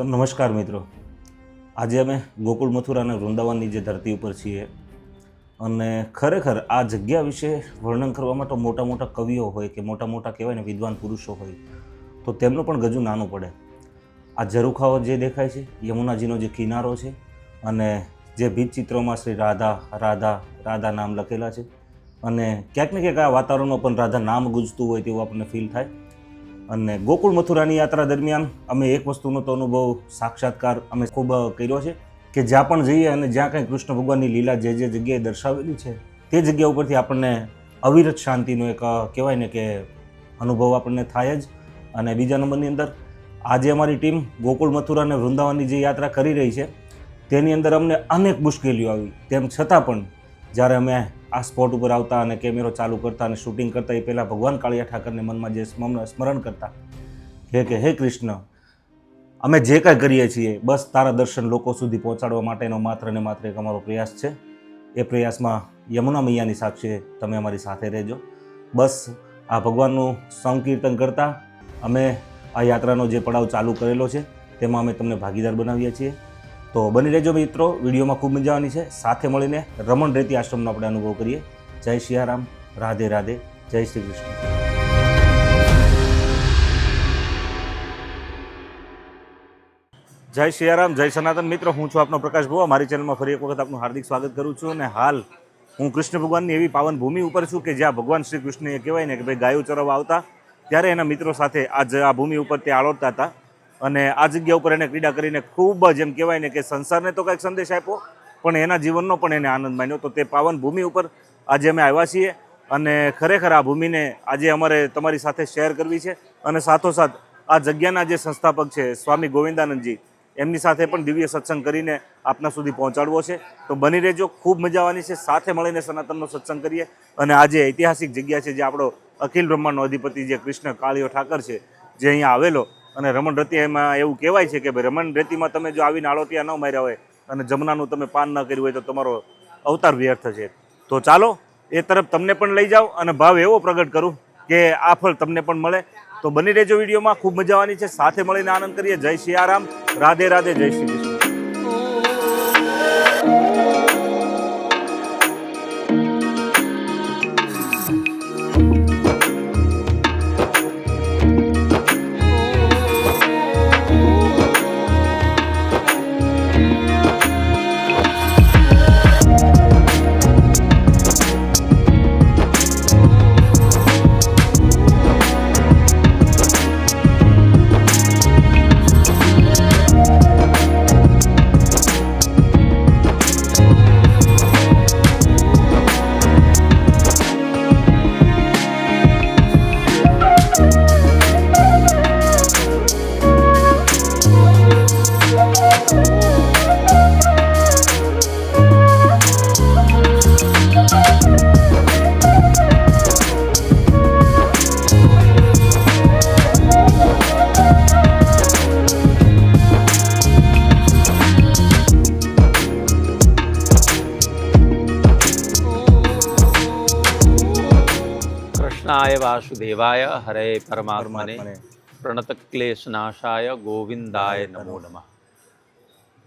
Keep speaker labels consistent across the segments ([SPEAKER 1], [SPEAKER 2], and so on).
[SPEAKER 1] તો નમસ્કાર મિત્રો. આજે અમે ગોકુળ મથુરા અને વૃંદાવનની જે ધરતી ઉપર છીએ અને ખરેખર આ જગ્યા વિશે વર્ણન કરવામાં તો મોટા મોટા કવિઓ હોય કે મોટા મોટા કહેવાય ને વિદ્વાન પુરુષો હોય, તો તેમનું પણ ગજુ નાનું પડે. આ ઝરૂખાઓ જે દેખાય છે, યમુનાજીનો જે કિનારો છે અને જે ભીત ચિત્રોમાં શ્રી રાધા રાધા રાધા નામ લખેલા છે અને ક્યાંક ને ક્યાંક આ વાતાવરણમાં પણ રાધા નામ ગુંજતું હોય તેવું આપણને ફીલ થાય. અને ગોકુળ મથુરાની યાત્રા દરમિયાન અમે એક વસ્તુનો તો અનુભવ સાક્ષાત્કાર અમે ખૂબ કર્યો છે કે જ્યાં પણ જઈએ અને જ્યાં કંઈ કૃષ્ણ ભગવાનની લીલા જે જે જગ્યાએ દર્શાવેલી છે, તે જગ્યા ઉપરથી આપણને અવિરત શાંતિનો એક કહેવાય ને કે અનુભવ આપણને થાય જ. અને બીજા નંબરની અંદર, આજે અમારી ટીમ ગોકુળ મથુરા અને વૃંદાવનની જે યાત્રા કરી રહી છે, તેની અંદર અમને અનેક મુશ્કેલીઓ આવી. તેમ છતાં પણ જ્યારે અમે આ સ્પોટ ઉપર આવતા અને કેમેરો ચાલુ કરતા અને શૂટિંગ કરતા એ પહેલાં ભગવાન કાળિયા ઠાકરને મનમાં જે સ્મરણ કરતા. હે કે, હે કૃષ્ણ, અમે જે કાંઈ કરીએ છીએ, બસ તારા દર્શન લોકો સુધી પહોંચાડવા માટેનો માત્ર ને માત્ર એક અમારો પ્રયાસ છે. એ પ્રયાસમાં યમુના મૈયાની સાક્ષીએ તમે અમારી સાથે રહેજો. બસ આ ભગવાનનું સંકીર્તન કરતાં અમે આ યાત્રાનો જે પડાવ ચાલુ કરેલો છે, તેમાં અમે તમને ભાગીદાર બનાવીએ છીએ. તો બની રહેજો મિત્રો, વિડીયોમાં ખૂબ મજા આવવાની છે. સાથે મળીને રમણ રેતી આશ્રમનો આપણે અનુભવ કરીએ. જય સિયારામ રાધે રાધે, જય શ્રી કૃષ્ણ. જય સિયારામ જય સનાતન. મિત્રો, હું છું આપનો પ્રકાશ ભુવા. મારી ચેનલમાં ફરી એક વખત આપનું હાર્દિક સ્વાગત કરું છું અને હાલ હું કૃષ્ણ ભગવાનની એવી પાવન ભૂમિ ઉપર છું કે જ્યાં ભગવાન શ્રી કૃષ્ણ એ કહેવાય ને કે ભાઈ ગાયો ચરવા આવતા, ત્યારે એના મિત્રો સાથે આજ આ ભૂમિ ઉપર તે આળોડતા હતા. અને આ જગ્યા ઉપર એને ક્રીડા કરીને ખૂબ જ એમ કહેવાય ને કે સંસારને તો કંઈક સંદેશ આપ્યો, પણ એના જીવનનો પણ એને આનંદ માન્યો. તો તે પાવન ભૂમિ ઉપર આજે અમે આવ્યા છીએ અને ખરેખર આ ભૂમિને આજે અમારે તમારી સાથે શેર કરવી છે અને સાથોસાથ આ જગ્યાના જે સંસ્થાપક છે સ્વામી ગોવિંદાનંદજી, એમની સાથે પણ દિવ્ય સત્સંગ કરીને આપના સુધી પહોંચાડવો છે. તો બની રહેજો, ખૂબ મજા આવવાની છે. સાથે મળીને સનાતનનો સત્સંગ કરીએ અને આજે ઐતિહાસિક જગ્યા છે જે આપણો અખિલ બ્રહ્માંડનો અધિપતિ જે કૃષ્ણ કાળીઓ ઠાકર છે, જે અહીંયા આવેલો અને રમણ રતિયામાં એવું કહેવાય છે કે ભાઈ રમણ રેતીમાં તમે જો આવીને આળોટિયા ન માર્યા હોય અને જમનાનું તમે પાન ન કર્યું હોય તો તમારો અવતાર વ્યર્થ છે. તો ચાલો, એ તરફ તમને પણ લઈ જાઓ અને ભાવ એવો પ્રગટ કરું કે આ ફળ તમને પણ મળે. તો બની રહેજો વિડીયોમાં. ખૂબ મજા આવવાની છે. સાથે મળીને આનંદ કરીએ. જય સિયારામ રાધે રાધે જય શ્રી કૃષ્ણ.
[SPEAKER 2] देवाय हरे परमात्मने प्रणतक्लेशनाशाय गोविंदाय नमो नमः।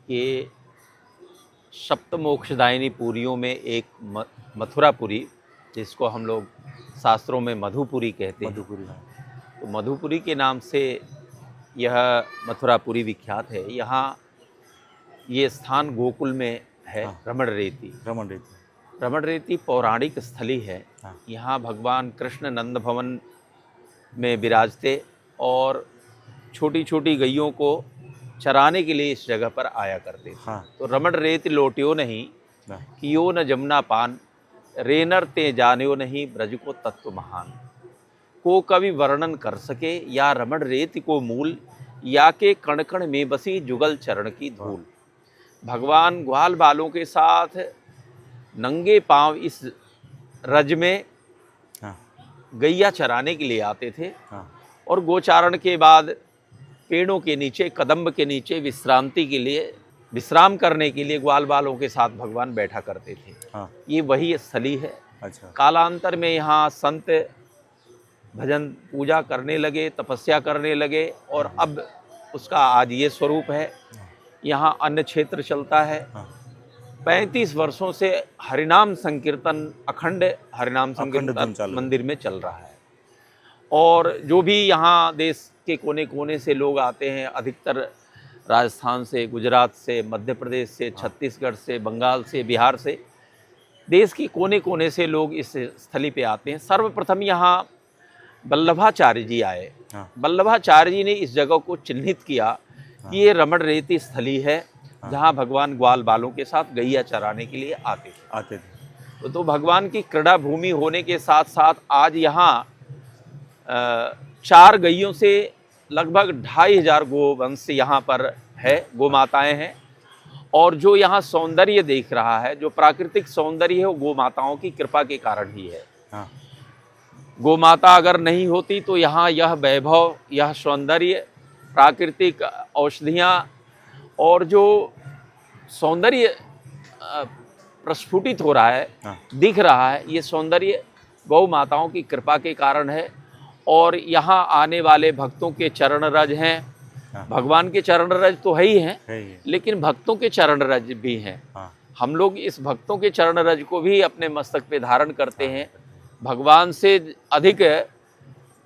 [SPEAKER 2] ये सप्तमोक्षदायिनी पुरियों में एक मथुरापुरी जिसको हम लोग शास्त्रों में मधुपुरी कहते हैं।
[SPEAKER 1] मधुपुरी हाँ।
[SPEAKER 2] तो मधुपुरी के नाम से यह मथुरापुरी विख्यात है। यहाँ ये स्थान गोकुल में है।
[SPEAKER 1] हाँ।
[SPEAKER 2] रमण रेती।
[SPEAKER 1] रमण रेती।
[SPEAKER 2] रमण रेती पौराणिक स्थली है।
[SPEAKER 1] हाँ।
[SPEAKER 2] यहाँ भगवान कृष्ण नंद भवन में विराजते और छोटी छोटी गैयों को चराने के लिए इस जगह पर आया करते थे।
[SPEAKER 1] હા
[SPEAKER 2] तो रमण रेत लोटियो नहीं
[SPEAKER 1] હા.
[SPEAKER 2] कियो न जमुना पान रेनर ते जानियो नहीं ब्रज को तत्व महान। को कवि वर्णन कर सके या रमण रेत को मूल या के कण कण में बसी जुगल चरण की धूल। भगवान ग्वाल बालों के साथ नंगे पाँव इस रज में
[SPEAKER 1] हाँ।
[SPEAKER 2] गैया चराने के लिए आते थे
[SPEAKER 1] हाँ।
[SPEAKER 2] और गोचारण के बाद पेड़ों के नीचे कदम्ब के नीचे विश्रांति के लिए विश्राम करने के लिए ग्वाल बालों के साथ भगवान बैठा करते थे
[SPEAKER 1] हाँ।
[SPEAKER 2] ये वही स्थली है
[SPEAKER 1] अच्छा।
[SPEAKER 2] कालांतर में यहाँ संत भजन पूजा करने लगे तपस्या करने लगे और हाँ। अब उसका आज ये स्वरूप है हाँ। यहाँ अन्य क्षेत्र चलता है
[SPEAKER 1] हाँ।
[SPEAKER 2] पैंतीस वर्षों से हरिनाम संकीर्तन अखंड हरिनाम संकीर्तन मंदिर में चल रहा है। और जो भी यहाँ देश के कोने कोने से लोग आते हैं अधिकतर राजस्थान से गुजरात से मध्य प्रदेश से छत्तीसगढ़ से बंगाल से बिहार से देश के कोने कोने से लोग इस स्थली पे आते हैं। सर्वप्रथम यहाँ वल्लभाचार्य जी आए।
[SPEAKER 1] हाँ।
[SPEAKER 2] वल्लभाचार्य जी ने इस जगह को चिन्हित किया कि ये रमण रेती स्थली है। जहाँ भगवान ग्वाल बालों के साथ गैया चराने के लिए आते थे।
[SPEAKER 1] आते थे।
[SPEAKER 2] तो, तो भगवान की क्रीड़ा भूमि होने के साथ साथ आज यहाँ चार गैयों से लगभग ढाई हज़ार गोवंश यहाँ पर है गो माताएँ हैं। और जो यहाँ सौंदर्य देख रहा है जो प्राकृतिक सौंदर्य है वो गो माताओं की कृपा के कारण ही है।
[SPEAKER 1] हाँ।
[SPEAKER 2] गो माता अगर नहीं होती तो यहाँ यह वैभव यह सौंदर्य प्राकृतिक औषधियाँ और जो सौंदर्य प्रस्फुटित हो रहा है
[SPEAKER 1] हाँ।
[SPEAKER 2] दिख रहा है ये सौंदर्य गौ माताओं की कृपा के कारण है। और यहाँ आने वाले भक्तों के चरण रज हैं।
[SPEAKER 1] हाँ।
[SPEAKER 2] भगवान के चरण रज तो है ही हैं
[SPEAKER 1] है
[SPEAKER 2] लेकिन भक्तों के चरण रज भी हैं।
[SPEAKER 1] हाँ।
[SPEAKER 2] हम लोग इस भक्तों के चरण रज को भी अपने मस्तक पे धारण करते हैं। भगवान से अधिक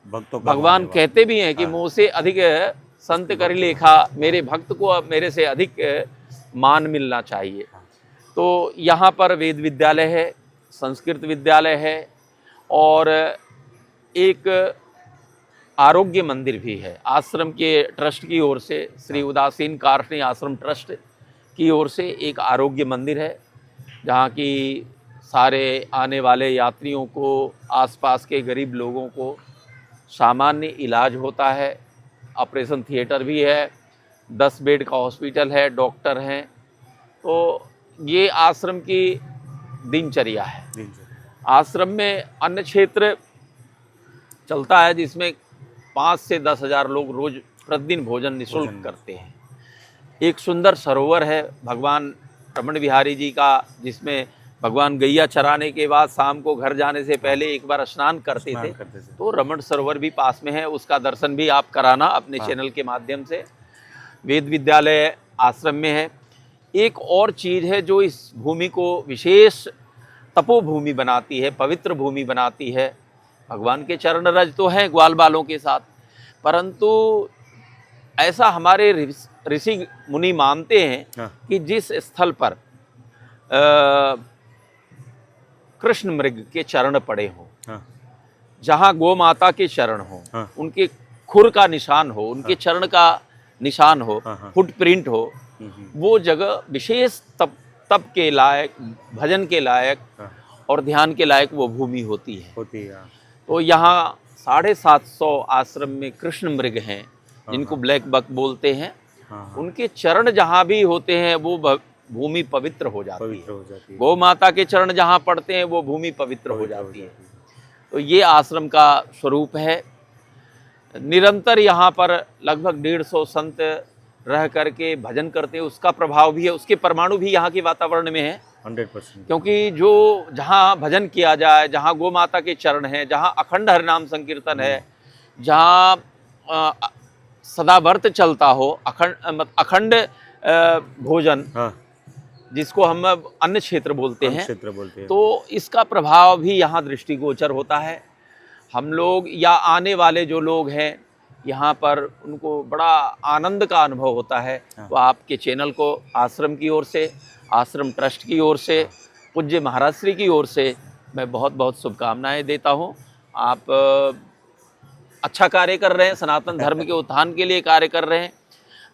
[SPEAKER 1] भक्तों
[SPEAKER 2] भगवान कहते भी हैं कि। मुँह से अधिक संत कर लेखा मेरे भक्त को अब मेरे से अधिक मान मिलना चाहिए। तो यहाँ पर वेद विद्यालय है संस्कृत विद्यालय है और एक आरोग्य मंदिर भी है। आश्रम के ट्रस्ट की ओर से श्री उदासीन कार्षणी आश्रम ट्रस्ट की ओर से एक आरोग्य मंदिर है जहाँ की सारे आने वाले यात्रियों को आसपास के गरीब लोगों को सामान्य इलाज होता है। ऑपरेशन थिएटर भी है दस बेड का हॉस्पिटल है डॉक्टर हैं। तो ये आश्रम की दिनचर्या है। आश्रम में अन्य क्षेत्र चलता है जिसमें पाँच से दस हज़ार लोग रोज प्रतिदिन भोजन निःशुल्क करते हैं। एक सुंदर सरोवर है भगवान रमण बिहारी जी का जिसमें भगवान गैया चराने के बाद शाम को घर जाने से पहले एक बार स्नान करते थे।
[SPEAKER 1] करते थे।
[SPEAKER 2] तो रमण सरोवर भी पास में है उसका दर्शन भी आप कराना अपने
[SPEAKER 1] हाँ।
[SPEAKER 2] चैनल के माध्यम से। वेद विद्यालय आश्रम में है। एक और चीज़ है जो इस भूमि को विशेष तपोभूमि बनाती है पवित्र भूमि बनाती है। भगवान के चरण रज तो हैं ग्वाल बालों के साथ परंतु ऐसा हमारे ऋषि- मुनि मानते हैं
[SPEAKER 1] हाँ।
[SPEAKER 2] कि जिस स्थल पर अ, कृष्ण मृग के चरण पड़े हों।
[SPEAKER 1] हाँ।
[SPEAKER 2] जहाँ गो माता के चरण हो
[SPEAKER 1] हाँ।
[SPEAKER 2] उनके खुर का निशान हो उनके चरण का निशान हो
[SPEAKER 1] हाँ, हाँ।
[SPEAKER 2] फुटप्रिंट हो
[SPEAKER 1] हम्म, हम्म,
[SPEAKER 2] वो जगह विशेष तप तप के लायक भजन के लायक
[SPEAKER 1] हाँ।
[SPEAKER 2] और ध्यान के लायक वो भूमि होती है।
[SPEAKER 1] होती है हाँ।
[SPEAKER 2] तो यहाँ साढ़े सात सौ आश्रम में कृष्ण मृग हैं जिनको ब्लैक बक बोलते हैं।
[SPEAKER 1] हाँ हाँ,
[SPEAKER 2] उनके चरण जहाँ भी होते हैं वो भूमि पवित्र हो जाती
[SPEAKER 1] पवित्र
[SPEAKER 2] है।
[SPEAKER 1] हो जाती है।
[SPEAKER 2] गौ माता के चरण जहाँ पड़ते हैं वो भूमि पवित्र हो
[SPEAKER 1] पवित्र
[SPEAKER 2] जाती है। तो ये आश्रम का स्वरूप है। निरंतर यहाँ पर लगभग डेढ़ सौ संत रह करके भजन करते हैं। उसका प्रभाव भी है। उसके परमाणु भी यहाँ के वातावरण में है।
[SPEAKER 1] Hundred percent.
[SPEAKER 2] क्योंकि जो जहाँ भजन किया जाए जहाँ गौ माता के चरण हैं जहाँ अखंड हरिनाम संकीर्तन है जहाँ अ, सदा व्रत चलता हो अखंड मत- अखंड भोजन
[SPEAKER 1] हाँ।
[SPEAKER 2] जिसको हम अन्य क्षेत्र बोलते हैं।
[SPEAKER 1] क्षेत्र बोलते हैं।
[SPEAKER 2] तो इसका प्रभाव भी यहाँ दृष्टिगोचर होता है। हम लोग या आने वाले जो लोग हैं यहाँ पर उनको बड़ा आनंद का अनुभव होता है।
[SPEAKER 1] हाँ।
[SPEAKER 2] तो आपके चैनल को आश्रम की ओर से आश्रम ट्रस्ट की ओर से पूज्य महाराज श्री की ओर से मैं बहुत बहुत शुभकामनाएँ देता हूँ। आप अच्छा कार्य कर रहे हैं सनातन धर्म के उत्थान के लिए कार्य कर रहे हैं।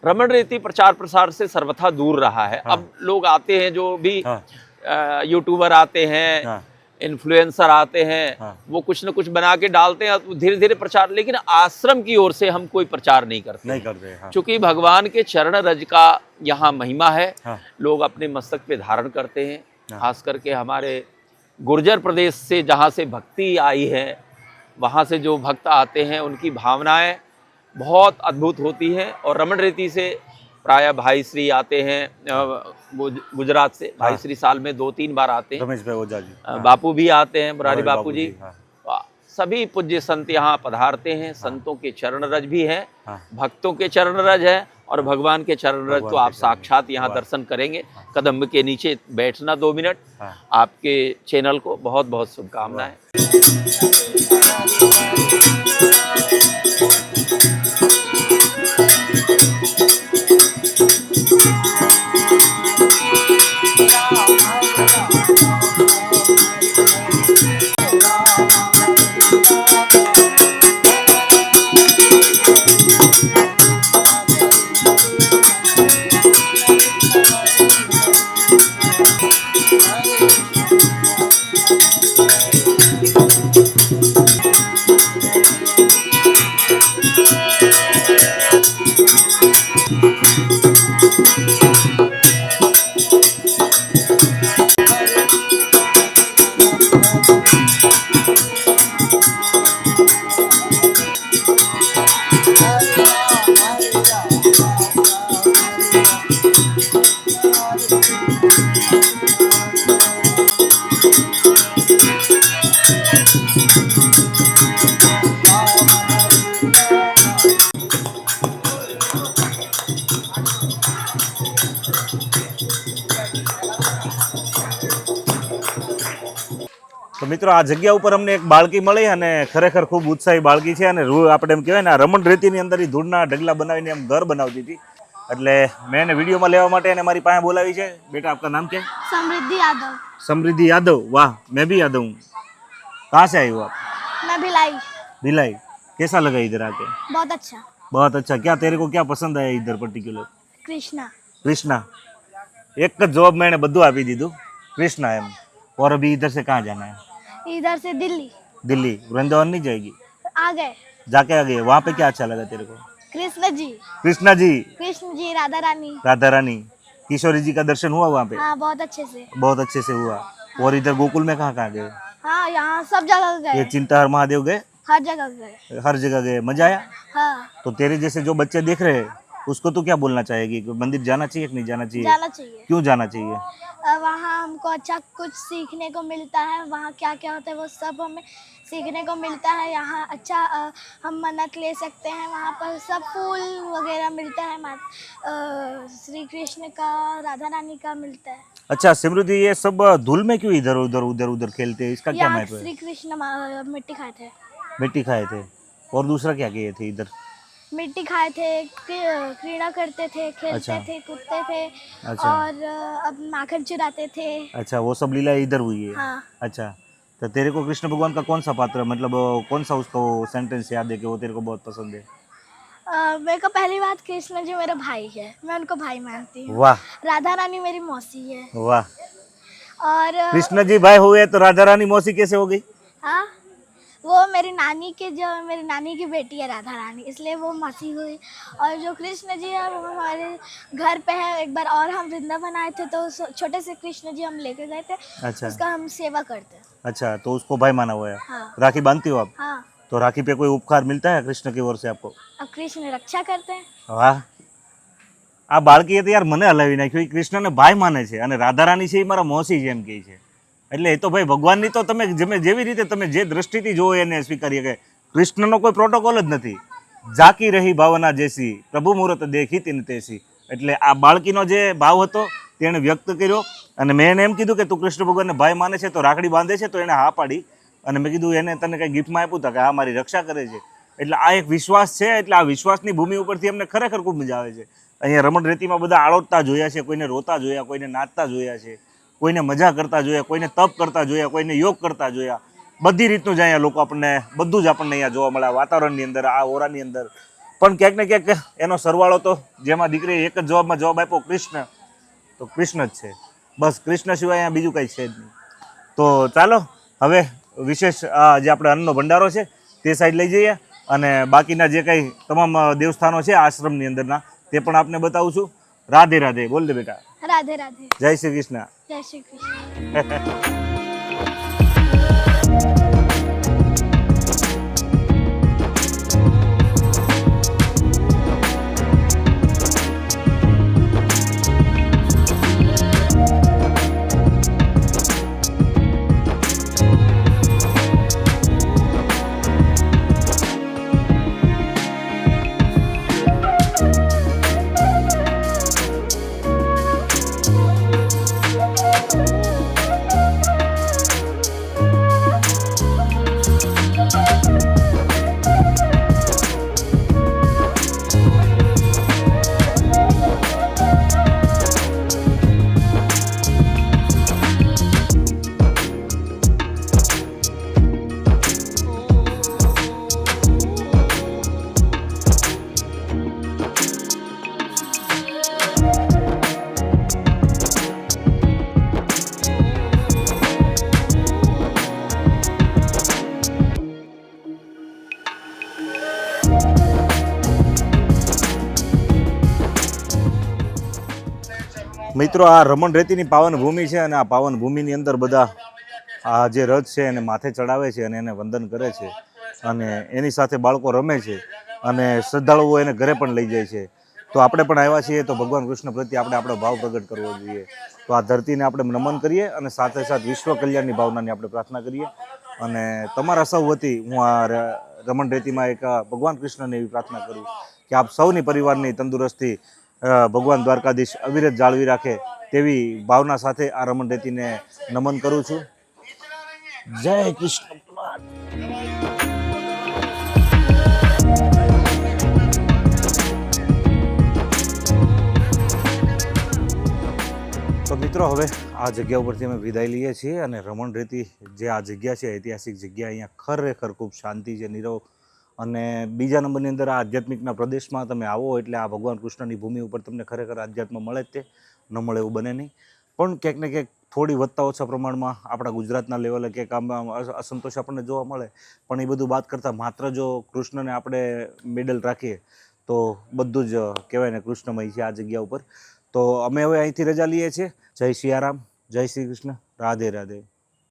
[SPEAKER 2] रमण रीति प्रचार प्रसार से सर्वथा दूर रहा है। अब लोग आते हैं जो भी
[SPEAKER 1] हाँ।
[SPEAKER 2] यूट्यूबर आते हैं
[SPEAKER 1] हाँ।
[SPEAKER 2] इन्फ्लुएंसर आते हैं
[SPEAKER 1] हाँ।
[SPEAKER 2] वो कुछ न कुछ बना के डालते हैं धीरे धीरे प्रचार लेकिन आश्रम की ओर से हम कोई प्रचार नहीं करते।
[SPEAKER 1] नहीं करते हाँ।
[SPEAKER 2] क्योंकि भगवान के चरण रज का यहाँ महिमा है
[SPEAKER 1] हाँ।
[SPEAKER 2] लोग अपने मस्तक पे धारण करते हैं
[SPEAKER 1] हाँ।
[SPEAKER 2] खास करके हमारे गुर्जर प्रदेश से जहाँ से भक्ति आई है वहाँ से जो भक्त आते हैं उनकी भावनाएँ बहुत अद्भुत होती है और रमन रीति से प्राय भाई श्री आते हैं गुजरात से। भाई
[SPEAKER 1] हाँ।
[SPEAKER 2] श्री साल में दो तीन बार आते हैं।
[SPEAKER 1] रमेश भाई ओझा जी।
[SPEAKER 2] अ, बापू भी आते हैं मुरारी बापू जी।
[SPEAKER 1] हाँ।
[SPEAKER 2] सभी पूज्य संत यहाँ पधारते हैं। संतों के चरण रज भी है
[SPEAKER 1] हाँ।
[SPEAKER 2] भक्तों के चरण रज है और भगवान के चरण रज तो आप साक्षात यहाँ दर्शन करेंगे। कदम के नीचे बैठना दो मिनट।
[SPEAKER 1] हाँ।
[SPEAKER 2] आपके चैनल को बहुत बहुत शुभकामनाएँ
[SPEAKER 1] તો મિત્રો આ જગ્યા ઉપર અમને એક બાળકી મળી અને ખરેખર ખૂબ ઉત્સાહી બાળકી છે અને રૂ આપણે એમ કહેવાય ને આ રમણ રેતીની અંદર ઈ ધૂળના ઢગલા બનાવીને એમ ઘર બનાવતી હતી એટલે મેં એને વિડીયોમાં લેવા માટે એને મારી પાસે બોલાવી છે બેટા આપકા નામ क्या है
[SPEAKER 3] समृद्धि यादव
[SPEAKER 1] समृद्धि यादव वाह मैं भी यादव हूँ कहाँ से आई हो आप
[SPEAKER 3] मैं भिलाई
[SPEAKER 1] भिलाई कैसा लगा इधर आके
[SPEAKER 3] बहुत अच्छा
[SPEAKER 1] बहुत अच्छा क्या तेरे को क्या पसंद आया इधर पर्टिक्युलर
[SPEAKER 3] कृष्णा
[SPEAKER 1] कृष्णा एक જ જવાબ મેં એને બધું આપી દીધું કૃષ્ણા એમ और अभी इधर से कहाँ जाना है
[SPEAKER 3] इधर से दिल्ली।
[SPEAKER 1] दिल्ली वृंदावन नहीं जाएगी?
[SPEAKER 3] आ गए।
[SPEAKER 1] जाके आ गए वहाँ पे क्या अच्छा लगा तेरे को?
[SPEAKER 3] कृष्ण जी।
[SPEAKER 1] कृष्णा जी?
[SPEAKER 3] कृष्ण जी राधा रानी।
[SPEAKER 1] राधा रानी। किशोरी जी का दर्शन हुआ वहाँ पे?
[SPEAKER 3] हाँ बहुत अच्छे से।
[SPEAKER 1] बहुत अच्छे से हुआ। और इधर गोकुल में कहाँ कहाँ गए?
[SPEAKER 3] हाँ यहाँ सब जगह
[SPEAKER 1] ये
[SPEAKER 3] गए
[SPEAKER 1] चिंताहर महादेव गए?
[SPEAKER 3] हर जगह गए।
[SPEAKER 1] हर जगह गए। मज़ा आया?
[SPEAKER 3] हाँ।
[SPEAKER 1] तो तेरे जैसे जो बच्चे देख रहे हैं उसको तो क्या बोलना चाहेगी मंदिर जाना चाहिए कि नहीं जाना चाहिए?
[SPEAKER 3] जाना चाहिए।
[SPEAKER 1] क्यों जाना चाहिए?
[SPEAKER 3] वहाँ हमको अच्छा कुछ सीखने को मिलता है। वहाँ क्या क्या होता है वो सब हमें सीखने को मिलता है। यहाँ अच्छा हम मन्नत ले सकते हैं। वहाँ पर सब फूल वगैरह मिलता है। श्री कृष्ण का राधा रानी का मिलता है।
[SPEAKER 1] अच्छा सिमृति ये सब धूल में क्यों इधर उधर उधर उधर खेलते हैं? इसका क्या महत्व है?
[SPEAKER 3] श्री कृष्ण मिट्टी खाए थे
[SPEAKER 1] मिट्टी खाए थे। और दूसरा क्या किए थे इधर?
[SPEAKER 3] मिट्टी खाए थे क्रीड़ा करते थे खेलते
[SPEAKER 1] अच्छा।
[SPEAKER 3] थे कूदते थे
[SPEAKER 1] अच्छा।
[SPEAKER 3] और अब माखन चुराते थे।
[SPEAKER 1] अच्छा वो सब लीला इधर हुई है?
[SPEAKER 3] हाँ।
[SPEAKER 1] अच्छा तो तेरे को कृष्ण भगवान का कौन सा पात्र मतलब कौन सा उसको सेंटेंस याद है कि वो तेरे को बहुत पसंद है?
[SPEAKER 3] अ, मेरे को पहली बात कृष्ण जी मेरा भाई है मैं उनको भाई मानती हूँ।
[SPEAKER 1] वाह।
[SPEAKER 3] राधा रानी मेरी मौसी है।
[SPEAKER 1] वाह।
[SPEAKER 3] और
[SPEAKER 1] कृष्ण जी भाई हुए तो राधा रानी मौसी कैसे हो गई?
[SPEAKER 3] हाँ? वो मेरी नानी के जो मेरी नानी की बेटी है राधा रानी इसलिए वो मौसी हुई और जो कृष्ण जी है वो हमारे घर पे है एक बार और हम वृंदावन आए थे तो उस छोटे से कृष्ण जी हम लेके गए थे
[SPEAKER 1] अच्छा
[SPEAKER 3] उसका हम सेवा करते हैं
[SPEAKER 1] अच्छा तो उसको भाई माना हुआ है
[SPEAKER 3] हाँ
[SPEAKER 1] राखी बांधती हो आप
[SPEAKER 3] हाँ
[SPEAKER 1] तो राखी पे कोई उपकार मिलता है कृष्ण की ओर से आपको
[SPEAKER 3] अब कृष्ण रक्षा करते हैं
[SPEAKER 1] વાહ આ બાળકીએ તો યાર મને હલાવી નાખ્યો એ કૃષ્ણને ભાઈ માને છે અને રાધારાણી છે એ મારા મોસી છે એમ કહે છે એટલે એ તો ભાઈ ભગવાનની તો તમે જેમે જેવી રીતે તમે જે દ્રષ્ટિથી જોવો એને સ્વીકારીએ કે કૃષ્ણનો કોઈ પ્રોટોકોલ જ નથી. ઝાકી રહી ભાવના જેસી, પ્રભુ મુહૂર્ત દેખી તીન તેસી. એટલે આ બાળકીનો જે ભાવ હતો તેણે વ્યક્ત કર્યો અને મેં એને એમ કીધું કે તું કૃષ્ણ ભગવાનને ભાઈ માને છે, તો રાખડી બાંધે છે, તો એણે હા પાડી. અને મેં કીધું એને તને કંઈ ગિફ્ટમાં આપ્યું હતા કે આ મારી રક્ષા કરે છે. એટલે આ એક વિશ્વાસ છે, એટલે આ વિશ્વાસની ભૂમિ ઉપરથી અમને ખરેખર ખૂબ મજા આવે છે. અહીંયા રમણ રેતીમાં બધા આળોટતા જોયા છે, કોઈને રોતા જોયા, કોઈને નાચતા જોયા છે. કોઈને મજા કરતા જોયા, કોઈને તપ કરતા જોયા, કોઈને યોગ કરતા જોયા. બધી રીતનું જ અહીંયા લોકો આપણને, બધું જ આપણને અહીંયા જોવા મળે વાતાવરણની અંદર, આ ઓરાની અંદર. પણ ક્યાંક ને ક્યાંક એનો સરવાળો તો જેમાં દીકરીએ એક જ જવાબમાં જવાબ આપ્યો કૃષ્ણ, તો કૃષ્ણ જ છે. બસ કૃષ્ણ સિવાય અહીંયા બીજું કંઈ છે જ નહીં. તો ચાલો, હવે વિશેષ આ જે આપણે અન્નનો ભંડારો છે, તે સાઈડ લઈ જઈએ અને બાકીના જે કંઈ તમામ દેવસ્થાનો છે આશ્રમની અંદરના, તે પણ આપને બતાવું છું. રાધે રાધે, બોલ દે બેટા.
[SPEAKER 3] રાધે રાધે.
[SPEAKER 1] જય શ્રી કૃષ્ણ.
[SPEAKER 3] જય શ્રી કૃષ્ણ.
[SPEAKER 1] મિત્રો, આ રમણ રેતીની પાવન ભૂમિ છે અને આ પાવન ભૂમિની અંદર બધા આ જે રથ છે એને માથે ચડાવે છે અને એને વંદન કરે છે. અને એની સાથે બાળકો રમે છે અને શ્રદ્ધાળુઓ એને ઘરે પણ લઈ જાય છે. તો આપણે પણ આવ્યા છીએ તો ભગવાન કૃષ્ણ પ્રત્યે આપણે આપણો ભાવ પ્રગટ કરવો જોઈએ. તો આ ધરતીને આપણે નમન કરીએ અને સાથે સાથે વિશ્વ કલ્યાણની ભાવનાની આપણે પ્રાર્થના કરીએ. અને તમારા સૌ વતી હું આ રમણ રેતીમાં એક ભગવાન કૃષ્ણને એવી પ્રાર્થના કરું કે આપ સૌની પરિવારની તંદુરસ્તી ભગવાન દ્વારકાધીશ અવિરત જાળવી રાખે તેવી ભાવના સાથે આ રમણ રેતીને નમન કરું છું. જય કૃષ્ણ તો મિત્રો, હવે આ જગ્યા ઉપરથી અમે વિદાય લઈએ છીએ અને રમણ રેતી જે આ જગ્યા છે, ઐતિહાસિક જગ્યા, અહીંયા ખરેખર ખૂબ શાંતિ છે, નીરવ અને બીજા નંબરની અંદર આ આધ્યાત્મિકના પ્રદેશમાં તમે આવો એટલે આ ભગવાન કૃષ્ણની ભૂમિ ઉપર તમને ખરેખર આધ્યાત્મ મળે જ તે. ન મળે એવું બને નહીં. પણ ક્યાંક ને ક્યાંક થોડી વધતા ઓછા પ્રમાણમાં આપણા ગુજરાતના લેવલે કે આમ અસંતોષ આપણને જોવા મળે. પણ એ બધું વાત કરતાં માત્ર જો કૃષ્ણને આપણે મેડલ રાખીએ, તો બધું જ કહેવાય ને કૃષ્ણમય છે આ જગ્યા ઉપર. તો અમે હવે અહીંથી રજા લઈએ છીએ. જય સિયારામ જય શ્રી કૃષ્ણ. રાધે રાધે.